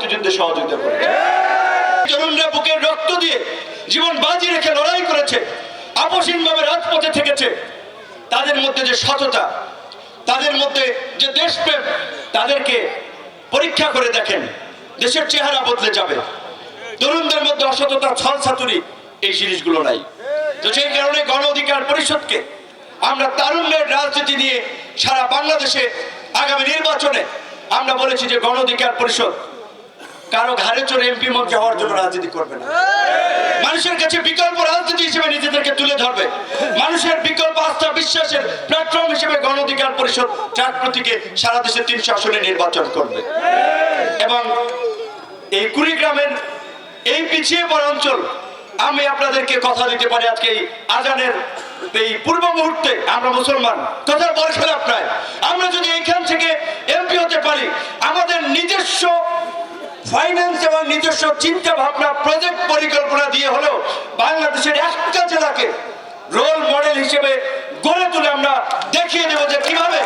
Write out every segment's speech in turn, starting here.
মুক্তিযুদ্ধে সহযোগিতা করেছে। তরুণরা বুকের রক্ত দিয়ে জীবন বাজি রেখে লড়াই করেছে আপসীনভাবে রাজপথে থেকেছে। তাদের মধ্যে যে সততা, তাদের মধ্যে যে দেশপ্রেম, তাদেরকে পরীক্ষা করে দেখেন, দেশের চেহারা বদলে যাবে। তরুণদের মধ্যে অসততা ছল ছাতুরি এই জিনিসগুলো নাই। তো সেই কারণে গণ অধিকার পরিষদকে আমরা তারুণ্যের রাজনীতি নিয়ে সারা বাংলাদেশে আগামী নির্বাচনে আমরা বলেছি যে গণ অধিকার পরিষদ কারও ঘাড়ে চড়ে এমপি মন্ত্রী হওয়ার জন্য রাজনীতি করবে না। মানুষের কাছে বিকল্প রাজনীতি হিসেবে নিজেদেরকে তুলে ধরবে। মানুষের বিকল্প আস্থা বিশ্বাসের প্ল্যাটফর্ম হিসেবে গণ অধিকার পরিষদ চার প্রতীকে সারা দেশে তিনশো আসনে নির্বাচন করবে। এবং এই কুড়িগ্রামের এই পিছিয়ে পড়া অঞ্চল, আমি আপনাদেরকে কথা দিতে পারি আজকে এই আজানের এই পূর্ব মুহূর্তে, আমরা মুসলমান কথা বল খেলাপ নয় আমরা যদি এইখান থেকে এমপি হতে পারি, আমাদের নিজস্ব ফাইন্যান্স এবং নিজস্ব চিন্তা ভাবনা প্রজেক্ট পরিকল্পনা দিয়ে হলেও বাংলাদেশের একটা জেলাকে রোল মডেল হিসেবে গড়ে তুলে আমরা দেখিয়ে দেবো যে কীভাবে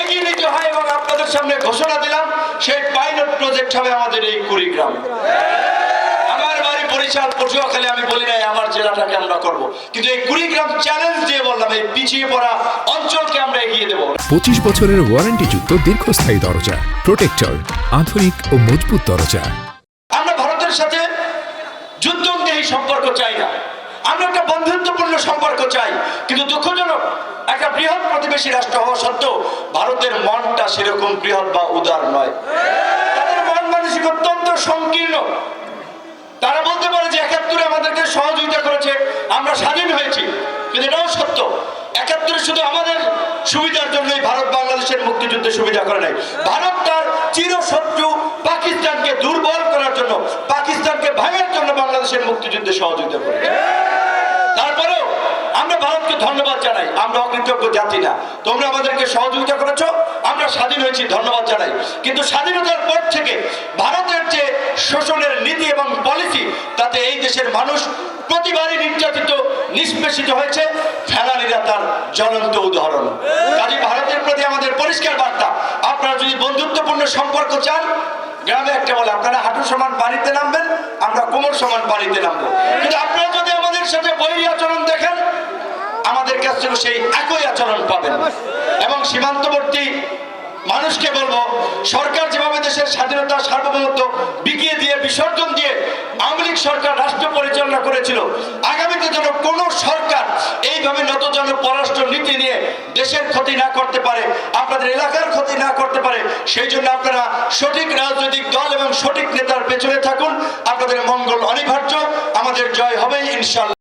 এগিয়ে নিতে হয় এবং আপনাদের সামনে ঘোষণা দিলাম, সেই পাইলট প্রজেক্ট হবে আমাদের এই কুড়িগ্রাম। আমার বাড়ি বরিশাল, পটুয়াখালী, আমি বলি নাই আমার জেলাটাকে আমরা করব। কিন্তু এই কুড়িগ্রাম চ্যালেঞ্জ দিয়ে বললাম, এই পিছিয়ে পড়া পঁচিশ বছরের ওয়ারেন্টিযুক্ত দীর্ঘস্থায়ী দরজা প্রোটেক্টর আধুনিক ও মজবুত দরজা। আমরা ভারতের সাথে যুদ্ধদেহী সম্পর্ক চাই না। আমরা একটা বন্ধুত্বপূর্ণ সম্পর্ক চাই। কিন্তু দুঃখজনক একটা বৃহৎ প্রতিবেশী রাষ্ট্র হওয়া সত্ত্বেও ভারতের মনটা সেরকম বৃহৎ বা উদার নয়। তাদের মন মানসিক অত্যন্ত সংকীর্ণ। তারা বলতে পারে যে একাত্তরে আমাদেরকে সহযোগিতা করেছে আমরা স্বাধীন হয়েছি। কিন্তু এটাও সত্য একাত্তরে শুধু আমাদের সুবিধার জন্যই ভারত বাংলাদেশের মুক্তিযুদ্ধে সুবিধা করে নাই। ভারত তার চিরশত্রু পাকিস্তানকে দুর্বল করার জন্য, পাকিস্তানকে ভাঙার জন্য বাংলাদেশের মুক্তিযুদ্ধে সহযোগিতা করে তারপরেও আমরা ভারতকে ধন্যবাদ জানাই। আমরা অকৃতজ্ঞ জাতি না। তোমরা আমাদেরকে সহযোগিতা করেছ, আমরা স্বাধীন হয়েছি, ধন্যবাদ জানাই। কিন্তু স্বাধীনতার পর থেকে ভারতের যে শোষণের নীতি এবং পলিসি, তাতে এই দেশের মানুষ প্রতিবারই নির্যাতিত, নিষ্পেষিত হয়েছে। জ্বলন্ত উদাহরণ। কাজে ভারতের প্রতি আমাদের পরিষ্কার বার্তা। আপনারা যদি বন্ধুত্বপূর্ণ সম্পর্ক চান, গ্রামে একটা বলে, আপনারা হাঁটু সমান পানিতে নামবেন, আমরা কোমর সমান পানিতে নামবো। কিন্তু আপনারা যদি আমাদের সাথে বৈরী আচরণ দেখেন, আমাদের কাছ থেকে সেই একই আচরণ পাবেন। এবং সীমান্তবর্তী মানুষকে বলব, সরকার যেভাবে দেশের স্বাধীনতা, সার্বভৌমত্ব বিকিয়ে দিয়ে, বিসর্জন দিয়ে আওয়ামী লীগ সরকার রাষ্ট্র পরিচালনা করেছিল আগামীতে যেন কোনো সরকার এইভাবে নতজন পররাষ্ট্র নীতি নিয়ে দেশের ক্ষতি না করতে পারে, আপনাদের এলাকার ক্ষতি না করতে পারে, সেই জন্য আপনারা সঠিক রাজনৈতিক দল এবং সঠিক নেতার পেছনে থাকুন। আপনাদের মঙ্গল অনিবার্য। আমাদের জয় হবে, ইনশাল্লাহ।